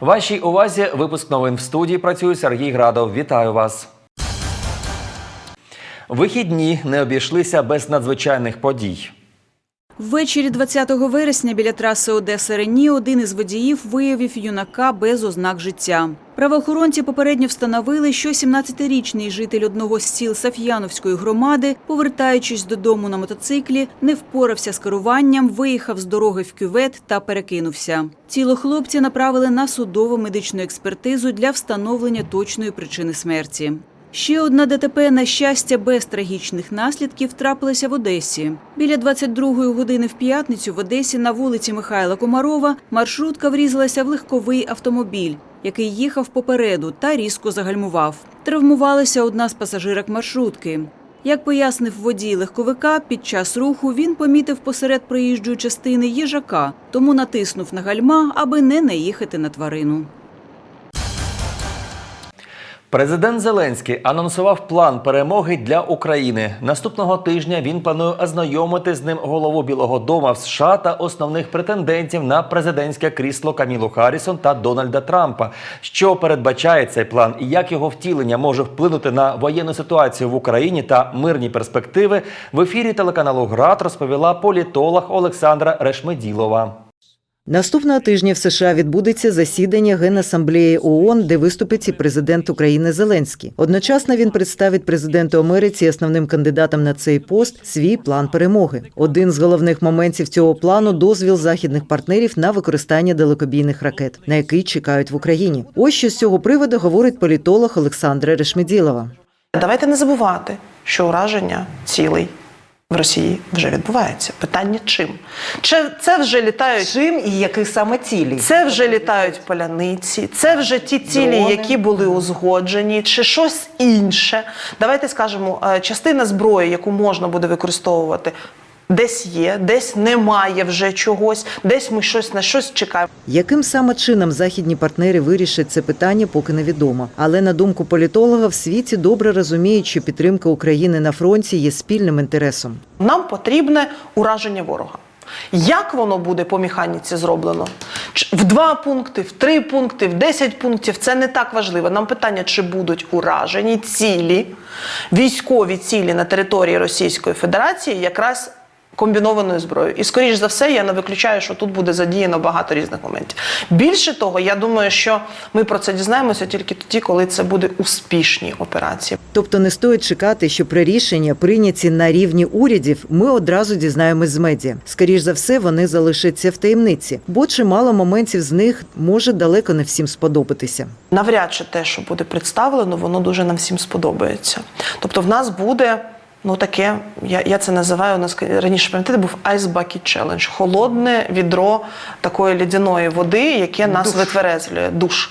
Вашій увазі випуск новин в студії працює Сергій Градов. Вітаю вас. Вихідні не обійшлися без надзвичайних подій. Ввечері 20 вересня біля траси Одеса Рені один із водіїв виявив юнака без ознак життя. Правоохоронці попередньо встановили, що 17-річний житель одного з сіл Саф'яновської громади, повертаючись додому на мотоциклі, не впорався з керуванням, виїхав з дороги в кювет та перекинувся. Тіло хлопця направили на судово медичну експертизу для встановлення точної причини смерті. Ще одна ДТП, на щастя, без трагічних наслідків трапилася в Одесі. Біля 22-ї години в п'ятницю в Одесі на вулиці Михайла Комарова маршрутка врізалася в легковий автомобіль, який їхав попереду та різко загальмував. Травмувалася одна з пасажирок маршрутки. Як пояснив водій легковика, під час руху він помітив посеред проїжджої частини їжака, тому натиснув на гальма, аби не наїхати на тварину. Президент Зеленський анонсував план перемоги для України. Наступного тижня він планує ознайомити з ним голову Білого Дому в США та основних претендентів на президентське крісло Камілу Харрісон та Дональда Трампа. Що передбачає цей план і як його втілення може вплинути на воєнну ситуацію в Україні та мирні перспективи в ефірі телеканалу ГРАД розповіла політолог Олександра Решмеділова. Наступного тижня в США відбудеться засідання Генасамблеї ООН, де виступить і президент України Зеленський. Одночасно він представить президенту Америці основним кандидатам на цей пост свій план перемоги. Один з головних моментів цього плану дозвіл західних партнерів на використання далекобійних ракет, на який чекають в Україні. Ось що з цього приводу говорить політолог Олександра Решмеділова. Давайте не забувати, що ураження цілей в Росії вже відбувається. Питання чим? Чи це вже літають? Чим і яких саме цілі? Це вже літають поляниці, це вже ті цілі, Дрони. які були узгоджені, чи щось інше. Давайте скажемо, е, частина зброї, яку можна буде використовувати, десь є, десь немає вже чогось, десь ми щось на щось чекаємо. Яким саме чином західні партнери вирішать це питання, поки невідомо. Але на думку політолога, в світі добре розуміють, що підтримка України на фронті є спільним інтересом. Нам потрібне ураження ворога. Як воно буде по механіці зроблено? В два пункти, в три пункти, в десять пунктів це не так важливо. Нам питання, чи будуть уражені цілі, військові цілі на території Російської Федерації, якраз комбінованою зброєю. І скоріш за все, я не виключаю, що тут буде задіяно багато різних моментів. Більше того, я думаю, що ми про це дізнаємося тільки тоді, коли це буде успішні операції. Тобто не стоїть чекати, що при рішення прийняті на рівні урядів, ми одразу дізнаємось з медіа. Скоріш за все, вони залишаться в таємниці, бо чимало моментів з них може далеко не всім сподобатися. навряд чи те, що буде представлено, воно дуже нам всім сподобається. Тобто, в нас буде. Ну, таке, я, я це називаю у нас раніше пам'ятаєте, був Ice Bucket Challenge. Холодне відро такої лідяної води, яке нас витверезлює, душ.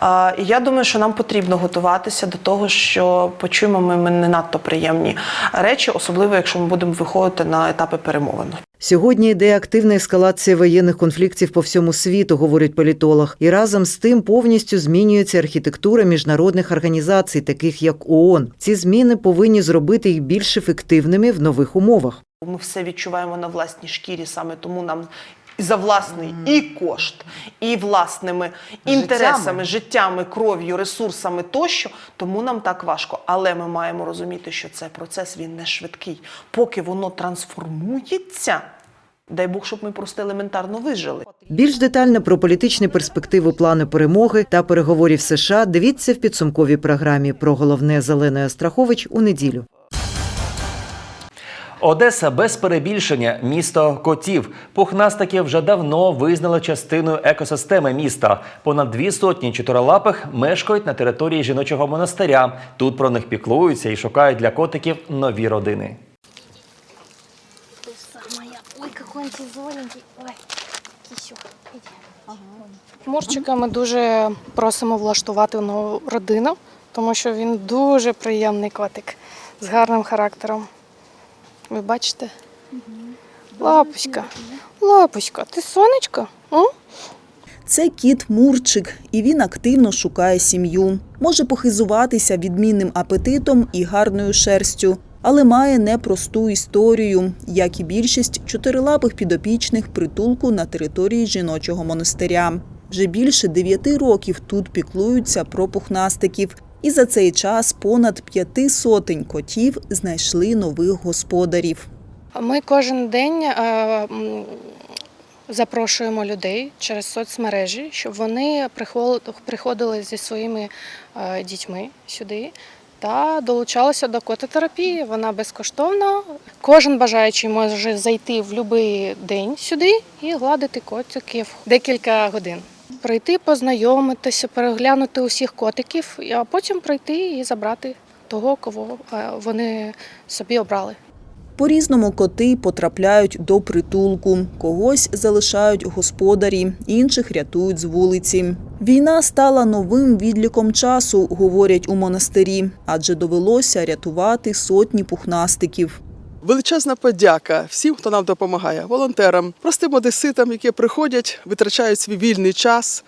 А, і я думаю, що нам потрібно готуватися до того, що почуємо ми, ми не надто приємні речі, особливо якщо ми будемо виходити на етапи перемовин. Сьогодні йде активна ескалація воєнних конфліктів по всьому світу, говорить політолог, і разом з тим повністю змінюється архітектура міжнародних організацій, таких як ООН. Ці зміни повинні зробити їх більш ефективними в нових умовах. Ми все відчуваємо на власній шкірі, саме тому нам за власний і кошт, і власними інтересами, життями, кров'ю, ресурсами тощо, тому нам так важко. Але ми маємо розуміти, що це процес він не швидкий. Поки воно трансформується, дай Бог, щоб ми просто елементарно вижили. Більш детально про політичні перспективи плану перемоги та переговорів США дивіться в підсумковій програмі про головне Зеленої Страхович у неділю. Одеса без перебільшення місто котів. Пухнастики вже давно визнали частиною екосистеми міста. Понад дві сотні чотирилапих мешкають на території жіночого монастиря. Тут про них піклуються і шукають для котиків нові родини. Ой, какой он тяжеленький. Ой, кисю, иди. Мурчика ми дуже просимо влаштувати нову родину, тому що він дуже приємний котик з гарним характером. Ви бачите? Лапочка, лапочка, ти сонечко? М? Це кіт Мурчик, і він активно шукає сім'ю. Може похизуватися відмінним апетитом і гарною шерстю, але має непросту історію, як і більшість чотирилапих підопічних притулку на території жіночого монастиря. Вже більше дев'яти років тут піклуються про пухнастиків. І за цей час понад п'яти сотень котів знайшли нових господарів. Ми кожен день е, запрошуємо людей через соцмережі, щоб вони приходили зі своїми е, дітьми сюди та долучалися до кототерапії. Вона безкоштовна. Кожен бажаючий може зайти в будь-який день сюди і гладити котиків декілька годин. Прийти, познайомитися, переглянути усіх котиків, а потім прийти і забрати того, кого е, вони собі обрали. По-різному коти потрапляють до притулку, когось залишають господарі, інших рятують з вулиці. Війна стала новим відліком часу, говорять у монастирі, адже довелося рятувати сотні пухнастиків. Величезна подяка всім, хто нам допомагає, волонтерам, простим одеситам, які приходять, витрачають свій вільний час,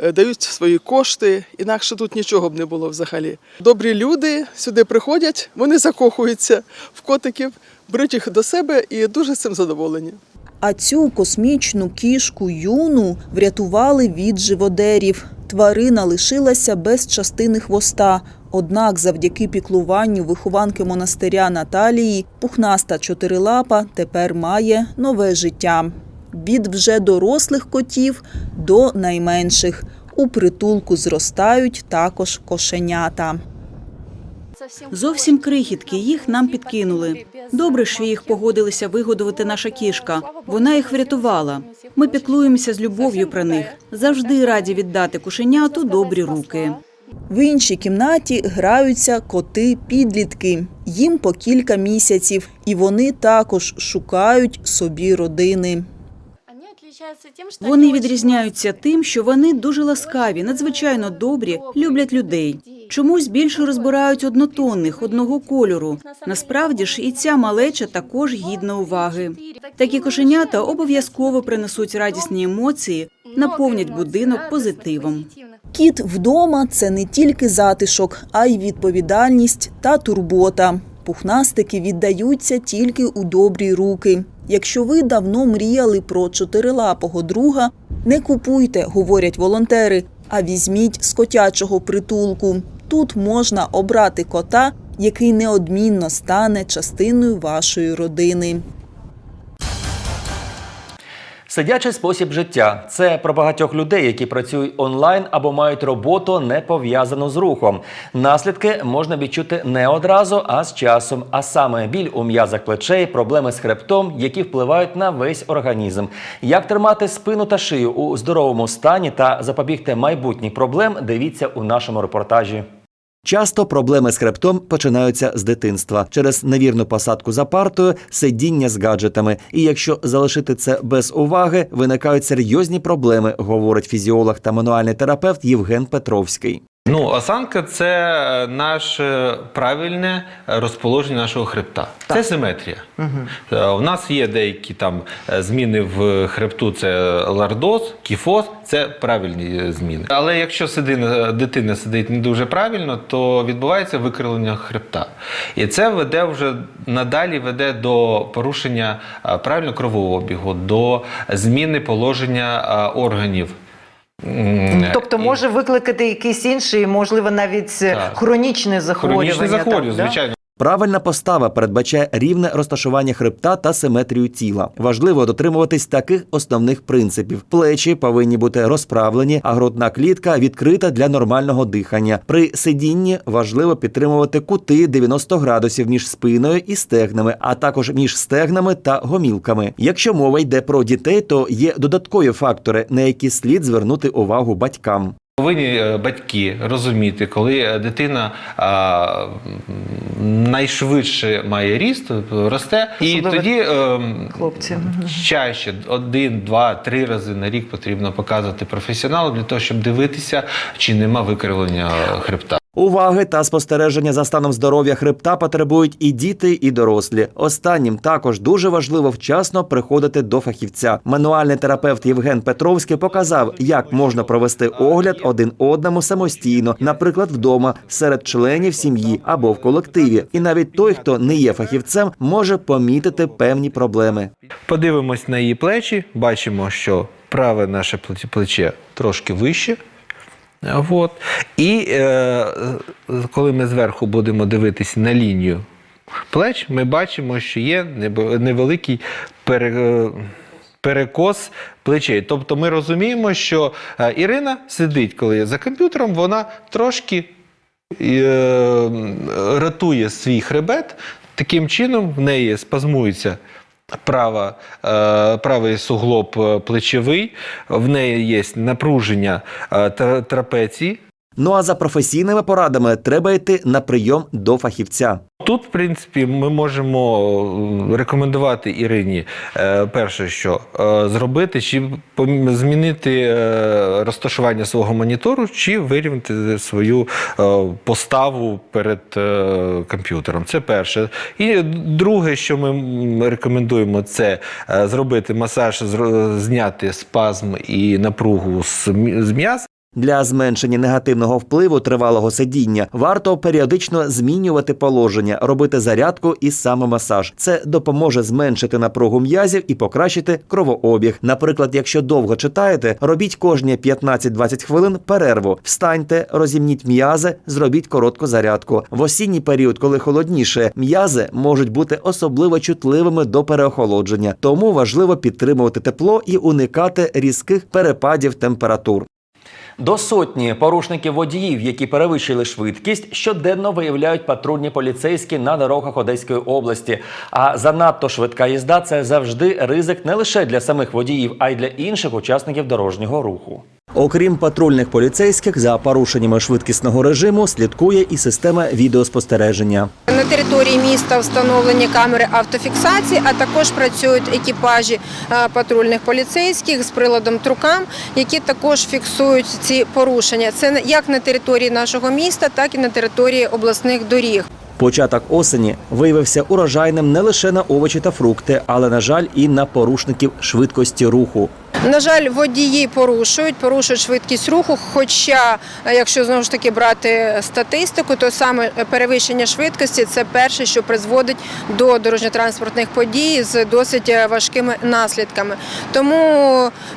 е, дають свої кошти. Інакше тут нічого б не було взагалі. Добрі люди сюди приходять, вони закохуються в котиків, беруть їх до себе і дуже цим задоволені. А цю космічну кішку юну врятували від живодерів. Тварина лишилася без частини хвоста. Однак, завдяки піклуванню вихованки монастиря Наталії, пухнаста чотирилапа тепер має нове життя. Від вже дорослих котів до найменших. У притулку зростають також кошенята. Зовсім крихітки, їх нам підкинули. Добре, що їх погодилися вигодувати наша кішка. Вона їх врятувала. Ми піклуємося з любов'ю про них. Завжди раді віддати кошеняту добрі руки. В іншій кімнаті граються коти-підлітки. Їм по кілька місяців, і вони також шукають собі родини. Вони відрізняються тим, що вони дуже ласкаві, надзвичайно добрі, люблять людей. Чомусь більше розбирають однотонних, одного кольору. Насправді ж і ця малеча також гідна уваги. Такі кошенята обов'язково принесуть радісні емоції, наповнять будинок позитивом. Кіт вдома це не тільки затишок, а й відповідальність та турбота. Пухнастики віддаються тільки у добрі руки. Якщо ви давно мріяли про чотирилапого друга, не купуйте, говорять волонтери, а візьміть з котячого притулку. Тут можна обрати кота, який неодмінно стане частиною вашої родини. Сидячий спосіб життя це про багатьох людей, які працюють онлайн або мають роботу не пов'язану з рухом. Наслідки можна відчути не одразу, а з часом. А саме біль у м'язах плечей, проблеми з хребтом, які впливають на весь організм. Як тримати спину та шию у здоровому стані та запобігти майбутніх проблем, дивіться у нашому репортажі. Часто проблеми з хребтом починаються з дитинства через невірну посадку за партою, сидіння з гаджетами. І якщо залишити це без уваги, виникають серйозні проблеми, говорить фізіолог та мануальний терапевт Євген Петровський. Ну, осанка це наше правильне розположення нашого хребта. Це симетрія. Е, У нас є деякі там е, зміни в хребту, це лордоз, кіфоз, це правильні е, зміни. Але якщо сидина, дитина сидить не дуже правильно, то відбувається викривлення хребта. І це веде вже надалі веде до порушення е, правильного кровообігу, до зміни положення е, органів. Тобто може викликати якісь інший, можливо, навіть Так. хронічне захворювання. Хронічне захворювання, звичайно. Правильна постава передбачає рівне розташування хребта та симетрію тіла. Важливо дотримуватись таких основних принципів: плечі повинні бути розправлені, а грудна клітка відкрита для нормального дихання. При сидінні важливо підтримувати кути 90 градусів між спиною і стегнами, а також між стегнами та гомілками. Якщо мова йде про дітей, то є додаткові фактори, на які слід звернути увагу батькам. Повинні е, батьки розуміти, коли е, дитина а, найшвидше має ріст, е, росте, і тоді хлопці. чаще один, два, три рази на рік потрібно показувати професіоналу для того, щоб дивитися, чи нема викривлення хребта. Уваги та спостереження за станом здоров'я хребта потребують і діти, і дорослі. Останнім також дуже важливо вчасно приходити до фахівця. Мануальний терапевт Євген Петровський показав, як можна провести огляд один одному самостійно, наприклад, вдома серед членів сім'ї або в колективі. І навіть той, хто не є фахівцем, може помітити певні проблеми. Подивимось на її плечі, бачимо, що праве наше плече- трошки вище. От. І е, коли ми зверху будемо дивитися на лінію плеч, ми бачимо, що є невеликий пере, е, перекос плечей. Тобто ми розуміємо, що е, Ірина сидить, коли за комп'ютером, вона трошки е, ратує свій хребет. Таким чином в неї спазмується права, е, правий суглоб е, плечовий, в неї є напруження е, трапеції. Ну а за професійними порадами треба йти на прийом до фахівця. Тут, в принципі, ми можемо е, рекомендувати Ірині е, перше, що е, зробити, чи змінити розташування свого монітору, чи вирівняти свою поставу перед комп'ютером. Це перше. І друге, що ми рекомендуємо, це зробити масаж, зняти спазм і напругу з м'яз. Для зменшення негативного впливу тривалого сидіння варто періодично змінювати положення, робити зарядку і самомасаж. Це допоможе зменшити напругу м'язів і покращити кровообіг. Наприклад, якщо довго читаєте, робіть кожні 15-20 хвилин перерву. Встаньте, розімніть м'язи, зробіть коротку зарядку. В осінній період, коли холодніше, м'язи можуть бути особливо чутливими до переохолодження, тому важливо підтримувати тепло і уникати різких перепадів температур. До сотні порушників водіїв, які перевищили швидкість, щоденно виявляють патрульні поліцейські на дорогах Одеської області. А занадто швидка їзда це завжди ризик не лише для самих водіїв, а й для інших учасників дорожнього руху. Окрім патрульних поліцейських, за порушеннями швидкісного режиму слідкує і система відеоспостереження. На території міста встановлені камери автофіксації, а також працюють екіпажі е, патрульних поліцейських з приладом трукам, які також фіксують ці порушення. Це як на території нашого міста, так і на території обласних доріг. Початок осені виявився урожайним не лише на овочі та фрукти, але на жаль, і на порушників швидкості руху. На жаль, водії порушують, порушують швидкість руху. Хоча, е, якщо знову ж таки брати статистику, то саме перевищення швидкості це перше, що призводить до дорожньо-транспортних подій з досить е, важкими наслідками. Тому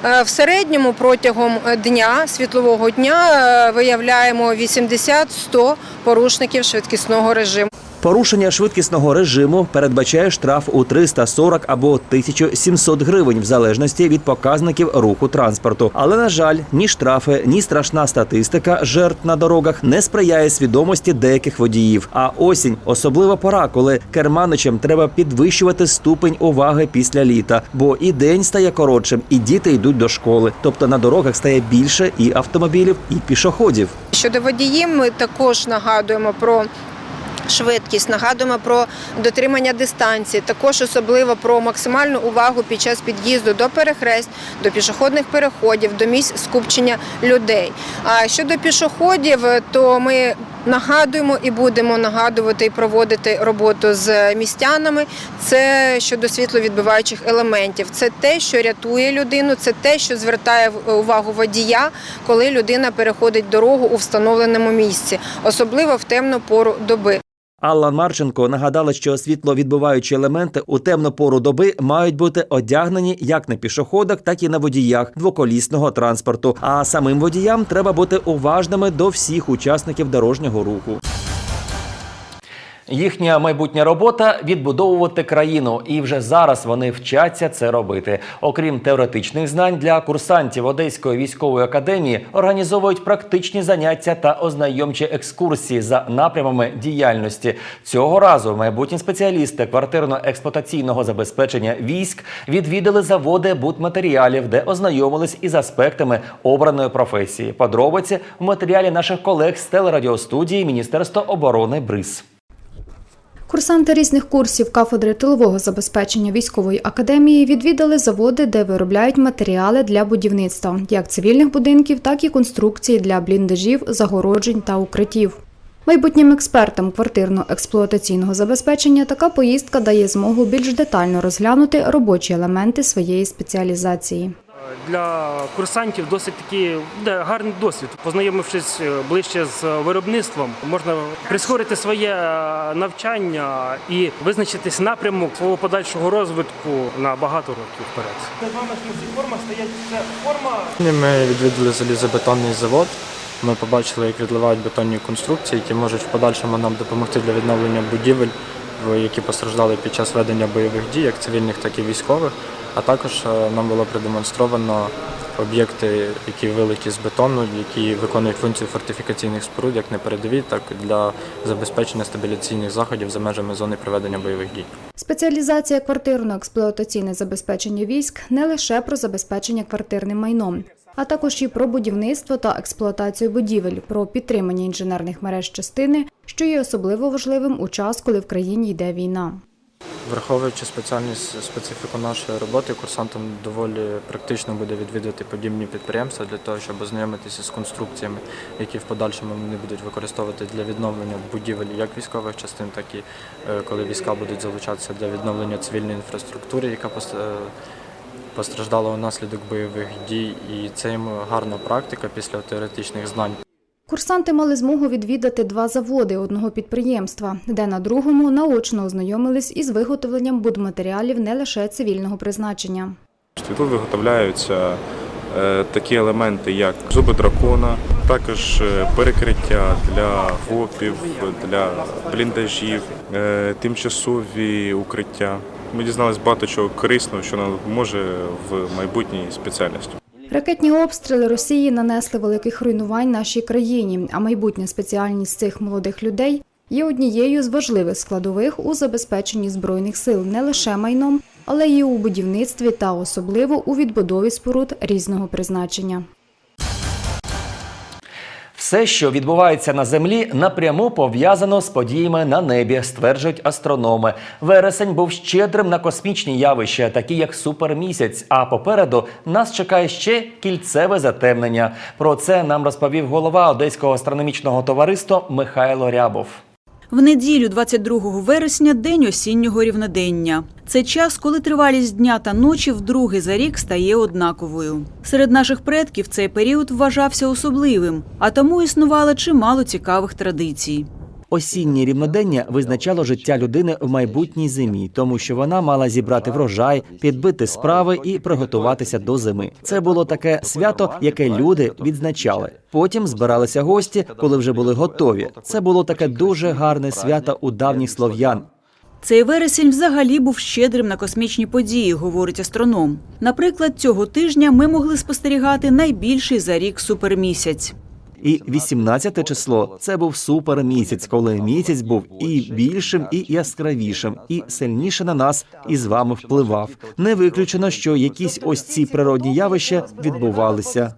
е, в середньому протягом дня, світлового дня, виявляємо 80-100 порушників швидкісного режиму. Порушення швидкісного режиму передбачає штраф у 340 або 1700 гривень в залежності від показників руху транспорту. Але на жаль, ні штрафи, ні страшна статистика жертв на дорогах не сприяє свідомості деяких водіїв. А осінь особлива пора, коли керманичам треба підвищувати ступень уваги після літа, бо і день стає коротшим, і діти йдуть до школи. Тобто на дорогах стає більше і автомобілів, і пішоходів. Щодо водіїв, ми також нагадуємо про. Швидкість нагадуємо про дотримання дистанції, також особливо про максимальну увагу під час під'їзду до перехрест, до пішохідних переходів, до місць скупчення людей. А щодо пішоходів, то ми нагадуємо і будемо нагадувати і проводити роботу з містянами. Це щодо світловідбиваючих елементів. Це те, що рятує людину, це те, що звертає увагу водія, коли людина переходить дорогу у встановленому місці, особливо в темну пору доби. Алла Марченко нагадала, що світловідбиваючі елементи у темну пору доби мають бути одягнені як на пішоходах, так і на водіях двоколісного транспорту. А самим водіям треба бути уважними до всіх учасників дорожнього руху. Їхня майбутня робота відбудовувати країну, і вже зараз вони вчаться це робити. Окрім теоретичних знань для курсантів Одеської військової академії організовують практичні заняття та ознайомчі екскурсії за напрямами діяльності. Цього разу майбутні спеціалісти квартирно-експлуатаційного забезпечення військ відвідали заводи будматеріалів, де ознайомились із аспектами обраної професії. Подробиці в матеріалі наших колег з телерадіостудії Міністерства оборони БРИЗ. Курсанти різних курсів кафедри тилового забезпечення військової академії відвідали заводи, де виробляють матеріали для будівництва як цивільних будинків, так і конструкції для бліндажів, загороджень та укриттів. Майбутнім експертам квартирно-експлуатаційного забезпечення така поїздка дає змогу більш детально розглянути робочі елементи своєї спеціалізації. Для курсантів досить такий буде гарний досвід. Познайомившись е, ближче з виробництвом, можна прискорити своє е, навчання і визначитись напрямок свого подальшого розвитку на багато років вперед. Вами форма стає це форма Ми відвідали залізобетонний завод. Ми побачили, як відливають бетонні конструкції, які можуть в подальшому нам допомогти для відновлення будівель, які постраждали під час ведення бойових дій, як цивільних, так і військових. А також е, нам було продемонстровано об'єкти, які вилиті з бетону, які виконують функцію фортифікаційних споруд, як на передовій, так і для забезпечення стабіляційних заходів за межами зони проведення бойових дій. Спеціалізація квартирно-експлуатаційне забезпечення військ не лише про забезпечення квартирним майном, а також і про будівництво та експлуатацію будівель, про підтримання інженерних мереж частини, що є особливо важливим у час, коли в країні йде війна. Враховуючи спеціальність специфіку нашої роботи, курсантам доволі практично буде відвідати подібні підприємства для того, щоб ознайомитися з конструкціями, які в подальшому вони будуть використовувати для відновлення будівель як військових частин, так і е, коли війська будуть залучатися для відновлення цивільної інфраструктури, яка е, постраждала унаслідок бойових дій. І це їм гарна практика після теоретичних знань. Курсанти мали змогу відвідати два заводи одного підприємства, де на другому наочно ознайомились із виготовленням будматеріалів не лише цивільного призначення. Тут виготовляються е, такі елементи, як зуби дракона, також е, перекриття для ФОПів, для бліндажів, е, тимчасові укриття. Ми дізналися багато чого корисного, що нам може в майбутній спеціальності. Ракетні обстріли Росії нанесли великих руйнувань нашій країні, а майбутня спеціальність цих молодих людей є однією з важливих складових у забезпеченні збройних сил не лише майном, але й у будівництві та особливо у відбудові споруд різного призначення. Все, що відбувається на землі, напряму пов'язано з подіями на небі, стверджують астрономи. Вересень був щедрим на космічні явища, такі як супермісяць. А попереду нас чекає ще кільцеве затемнення. Про це нам розповів голова Одеського астрономічного товариства Михайло Рябов. В неділю, 22 вересня, день осіннього рівнодення. Це час, коли тривалість дня та ночі вдруге за рік стає однаковою. Серед наших предків цей період вважався особливим, а тому існувало чимало цікавих традицій. Осіннє рівнодення визначало життя людини в майбутній зимі, тому що вона мала зібрати врожай, підбити справи і приготуватися до зими. Це було таке свято, яке люди відзначали. Потім збиралися гості, коли вже були готові. Це було таке дуже гарне свято у давніх слов'ян. Цей вересень взагалі був щедрим на космічні події, говорить астроном. Наприклад, цього тижня ми могли спостерігати найбільший за рік супермісяць. І 18 число це був супер місяць, коли місяць був і більшим, і яскравішим, і сильніше на нас і з вами впливав. Не виключено, що якісь ось ці природні явища відбувалися.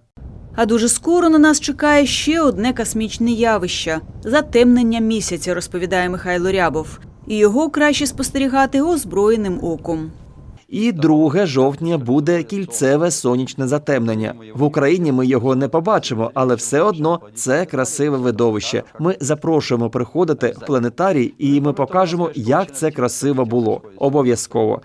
А дуже скоро на нас чекає ще одне космічне явище затемнення місяця, розповідає Михайло Рябов. І його краще спостерігати озброєним оком. І 2 жовтня буде кільцеве сонячне затемнення. В Україні ми його не побачимо, але все одно це красиве видовище. Ми запрошуємо приходити в планетарій, і ми покажемо, як це красиво було. Обов'язково.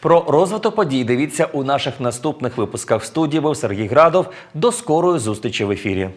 Про розвиток подій дивіться у наших наступних випусках. В студії був Сергій Градов. До скорої зустрічі в ефірі.